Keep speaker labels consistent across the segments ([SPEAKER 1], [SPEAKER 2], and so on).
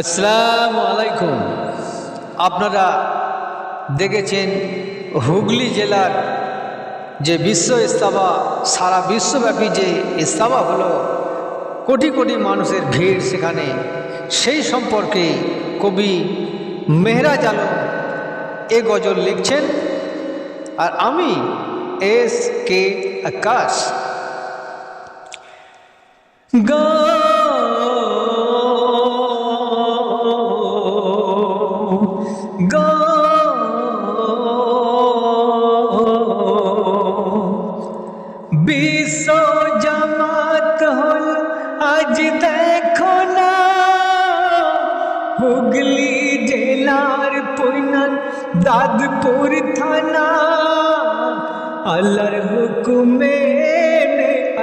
[SPEAKER 1] আসসালামু আলাইকুম। আপনারা দেখেছেন হুগলি জেলার যে বিশ্ব ইস্তাবা সারা বিশ্বব্যাপী যে ইস্তাবা হলো, কোটি কোটি মানুষের ভিড় সেখানে। সেই সম্পর্কে কবি মেহরাজ আলম এ গজল লিখছেন। আর আমি এস কে আকাশ। গো আজ দেখো না, হুগলি জেলার পৈনান দাদপুর থানা। আল্লাহর হুকুমে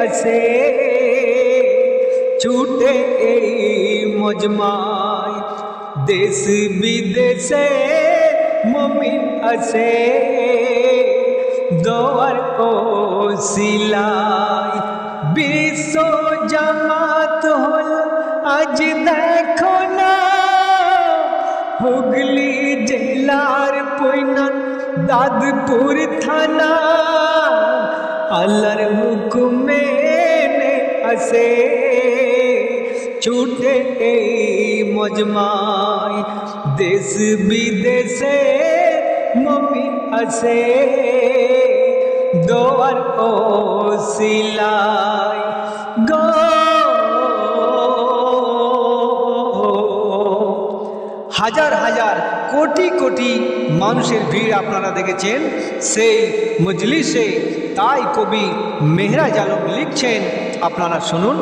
[SPEAKER 1] আসে ছুটে এই মজমায়। দেশ বিদেশে মমিন আসে দোয়ার ও সিলাই বিশ্ব জামাত হল আজ দেখো না। হুগলি জেলার পৈনান দাদপুর থানা। আল্লাহর হুকুমে আসে। ছুটে এই মজমায় দেশ বিদেশে মমিন আসে। দোয়ার ও সিলাই গো কোটি কোটি মানুষের ভিড় আপনারা দেখেছেন। সেই মজলিসে তাই কবি মেহরাজ আলম লিখছেন, আপনারা শুনুন।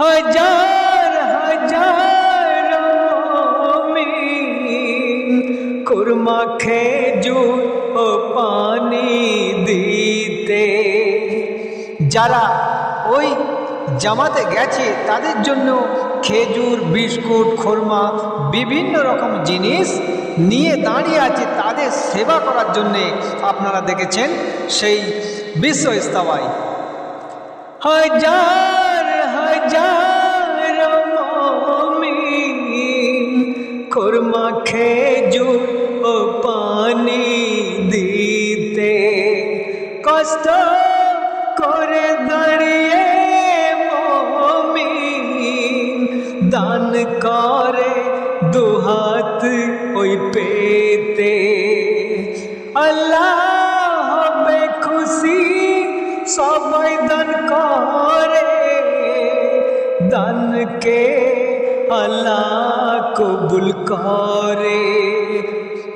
[SPEAKER 1] হাজার হাজার কুরমা খেজুর ও পানি দিতে। যারা ওই জামাতে গেছে, তাদের জন্য খেজুর, বিস্কুট, খোরমা, বিভিন্ন রকম জিনিস নিয়ে দাঁড়িয়ে আছে তাদের সেবা করার জন্যে আপনারা দেখেছেন সেই বিশ্ব ইস্তাবাই হাজার হাজার খোরমা, খেজুর ও পানি দিতে কষ্ট পেতে। আল্লাহ হবে খুশি, সবাই দান করে। দানকে আল্লাহ কবুল করে।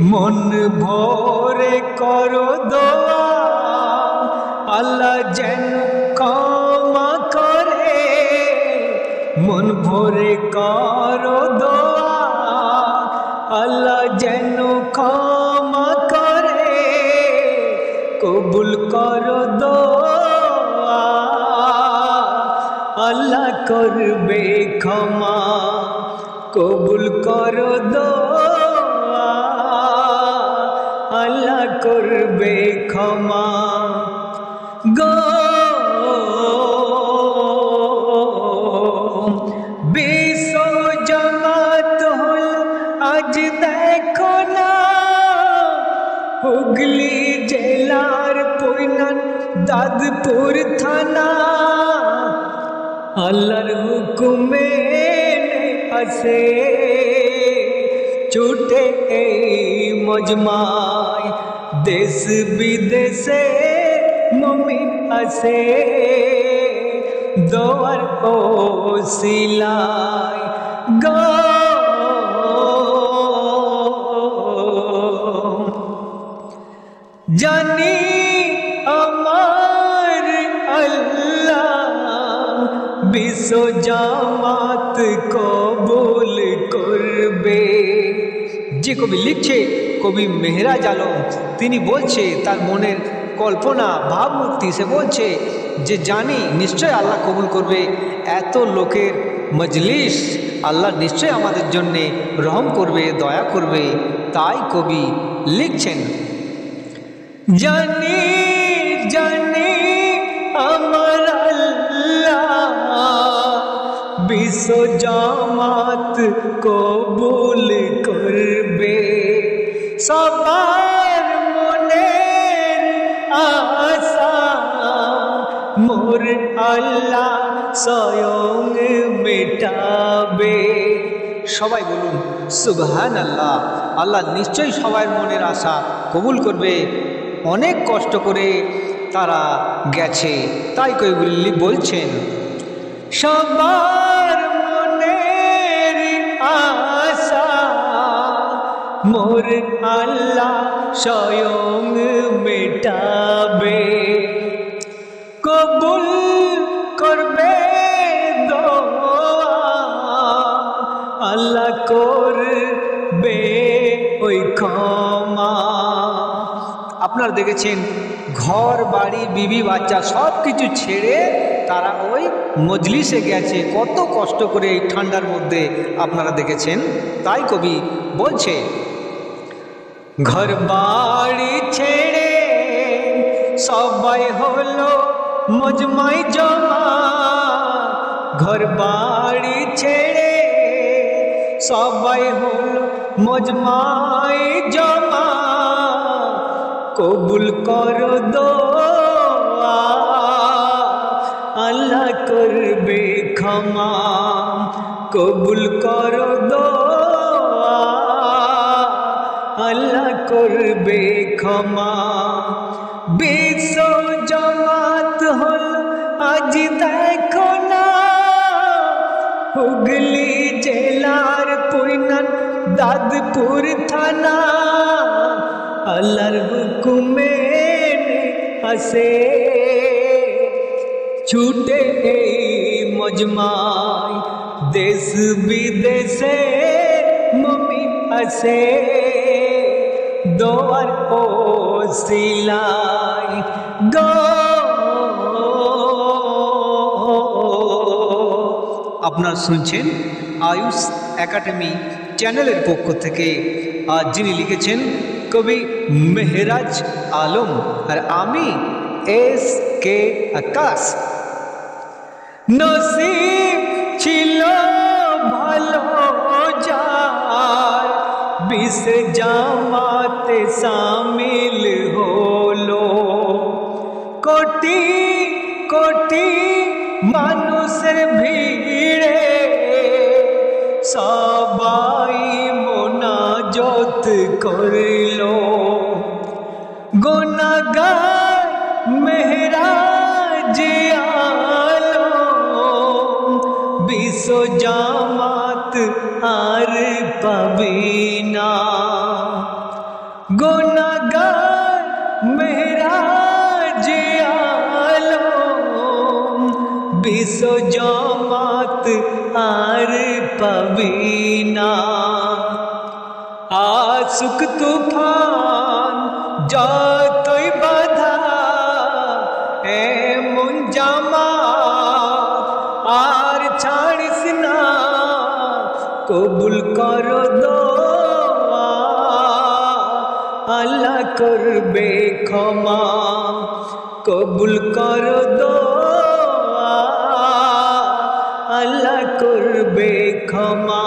[SPEAKER 1] মন ভরে করো দোয়া, আল্লাহ যেন ক্ষমা করে। মন ভরে করো দোয়া আল্লাহ যেন ক্ষমা করে কবুল করো আল্লাহ করবে ক্ষমা কবুল করো আল্লাহ করবে ক্ষমা হুগলি জেলার পৈনান দাদপুর থানা। আল্লাহর হুকুমে আসে। ছুটে এই মজমায় দেশ বিদেশে মমিন আসে। দোয়ার ও সিলাই গো জানি আমার আল্লাহ বিশ্ব জামাত কবুল করবে। যে কবি লিখছে, কবি মেহরাজ আলম, তিনি বলছে, তার মনের কল্পনা, ভাবমূর্তি, সে বলছে যে জানি, নিশ্চয় আল্লাহ কবুল করবে। এত লোকের মজলিস আল্লাহ নিশ্চয় আমাদের জন্যে রহম করবে, দয়া করবে। তাই কবি লিখছেন জানি জানি আমার বিশ্ব জামাত কবুল করবে। সবার মনের আশা, মোর আল্লাহ স্বয়ং মেটাবে। সবাই বলুন সুবহান আল্লাহ আল্লাহ নিশ্চয়ই সবার মনের আশা কবুল করবে। অনেক কষ্ট করে তারা গেছে। তাই কইগুলি বলছেন, সবার মনের আশা, মোর আল্লাহ স্বয়ং মেটাবে আপনারা দেখেছেন, ঘর, বাড়ি, বিবি, বাচ্চা সব কিছু ছেড়ে তারা ওই মজলিসে গেছে। কত কষ্ট করে এই ঠান্ডার মধ্যে আপনারা দেখেছেন? তাই কবি বলছে, ঘর, বাড়ি ছেড়ে সবাই হলো মজমাই জমা। ঘর, বাড়ি ছেড়ে সবাই হলো মজমাই জমা। কবুল কর আল্লাহ করবে ক্ষমা, কবুল কর আল্লাহ করবে ক্ষমা। বিশ্ব জমাত হল, আজ দেখো না, হুগলি জেলার পুইনান দাদপুর থানা। আল্লাহর হুকুমে আসে। ছুটে এই মজমায় দেশ বিদেশে মমি আসে। দোয়ার ও সিলাই গো। আপনারা শুনছেন আয়ুষ একাডেমি চ্যানেলের পক্ষ থেকে, আজ যিনি লিখেছেন কবি মেহরাজ আলম আর আমি এস কে আকাশ নসিব ছিল ভালো যার বিষ জামাতে সামিল হলো কোটি কোটি মোনাজত করল। গুনাগার মেহরাজ আলো বিশ্ব জামাত আর পাবি না। গুনাগার মেহরাজ আলো বিশ্ব জামাত আর পাবি না। আসুক তুফান, যতই বাধা, এমন জামা আর ছাড়িস না, কবুল কর আল্লাহ করবে ক্ষমা, কবুল কর আল্লাহ করবে ক্ষমা।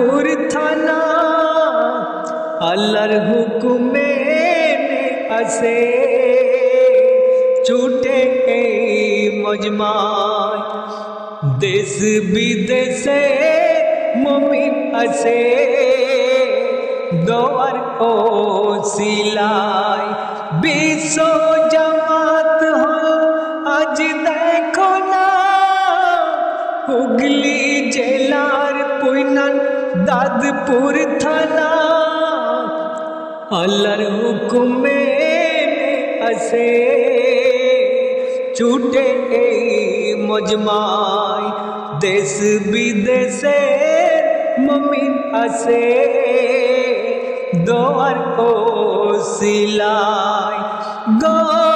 [SPEAKER 1] দাদপুর থানা, আল্লাহর হুকুমে আসে। ছুটে এই মজমায়, দেশ বিদেশে মমিন আসে। দোয়ার ও সিলাই বিশ্ব আসে ছুটে এই মজমাই দেশ বিদেশে মমিন আসে দোয়ার ও সিলাই গো